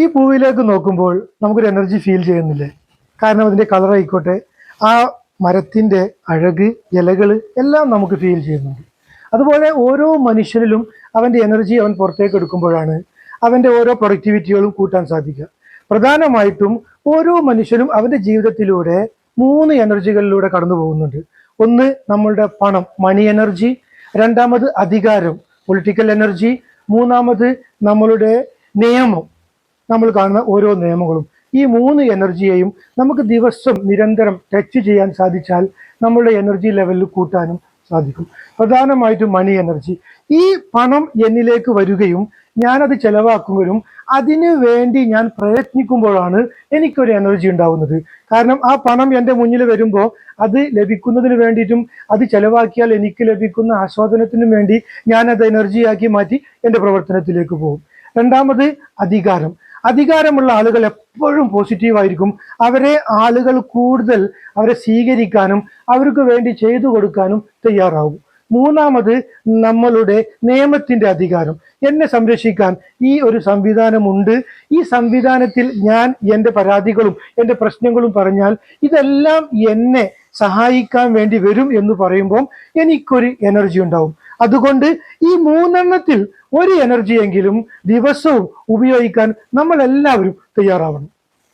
ഈ പൂവിലേക്ക് നോക്കുമ്പോൾ നമുക്കൊരു എനർജി ഫീൽ ചെയ്യുന്നില്ലേ? കാരണം അതിന്റെ കളർ ആയിക്കോട്ടെ ആ മരത്തിന്റെ അഴക് ഇലകൾ എല്ലാം നമുക്ക് ഫീൽ ചെയ്യുന്നുണ്ട്. അതുപോലെ ഓരോ മനുഷ്യനിലും അവന്റെ എനർജി അവൻ പുറത്തേക്ക് എടുക്കുമ്പോഴാണ് അവന്റെ ഓരോ പ്രൊഡക്ടിവിറ്റികളും കൂട്ടാൻ സാധിക്കുക. പ്രധാനമായിട്ടും ഓരോ മനുഷ്യനും അവന്റെ ജീവിതത്തിലൂടെ മൂന്ന് എനർജികളിലൂടെ കടന്നു പോകുന്നുണ്ട്. ഒന്ന് നമ്മളുടെ പണം മണി എനർജി രണ്ടാമത് അധികാരം പൊളിറ്റിക്കൽ എനർജി മൂന്നാമത് നമ്മളുടെ നിയമം നമ്മൾ കാണുന്ന ഓരോ നിയമങ്ങളും. ഈ മൂന്ന് എനർജിയെയും നമുക്ക് ദിവസം നിരന്തരം ടച്ച് ചെയ്യാൻ സാധിച്ചാൽ നമ്മളുടെ എനർജി ലെവലിൽ കൂട്ടാനും സാധിക്കും. പ്രധാനമായിട്ടും മണി എനർജി ഈ പണം എന്നിലേക്ക് വരികയും ഞാനത് ചെലവാക്കുകയും അതിനു വേണ്ടി ഞാൻ പ്രയത്നിക്കുമ്പോഴാണ് എനിക്കൊരു എനർജി ഉണ്ടാവുന്നത്. കാരണം ആ പണം എന്റെ മുന്നിൽ വരുമ്പോൾ അത് ലഭിക്കുന്നതിന് വേണ്ടിയിട്ടും അത് ചെലവാക്കിയാൽ എനിക്ക് ലഭിക്കുന്ന ആസ്വാദനത്തിനും വേണ്ടി ഞാനത് എനർജിയാക്കി മാറ്റി എന്റെ പ്രവർത്തനത്തിലേക്ക് പോകും. രണ്ടാമത് അധികാരം. അധികാരമുള്ള ആളുകൾ എപ്പോഴും പോസിറ്റീവ് ആയിരിക്കും. അവരെ ആളുകൾ കൂടുതൽ അവരെ സ്വീകരിക്കാനും അവർക്ക് വേണ്ടി ചെയ്തു കൊടുക്കാനും തയ്യാറാവും. മൂന്നാമത് നമ്മളുടെ നിയമത്തിന്റെ അധികാരം. എന്നെ സംരക്ഷിക്കാൻ ഈ ഒരു സംവിധാനമുണ്ട്. ഈ സംവിധാനത്തിൽ ഞാൻ എന്റെ പരാതികളും എന്റെ പ്രശ്നങ്ങളും പറഞ്ഞാൽ ഇതെല്ലാം എന്നെ സഹായിക്കാൻ വേണ്ടി വരും എന്ന് പറയുമ്പോൾ എനിക്കൊരു എനർജി ഉണ്ടാവും. അതുകൊണ്ട് ഈ മൂന്നെണ്ണത്തിൽ ഒരു എനർജിയെങ്കിലും ദിവസവും ഉപയോഗിക്കാൻ നമ്മൾ എല്ലാവരും തയ്യാറാവണം.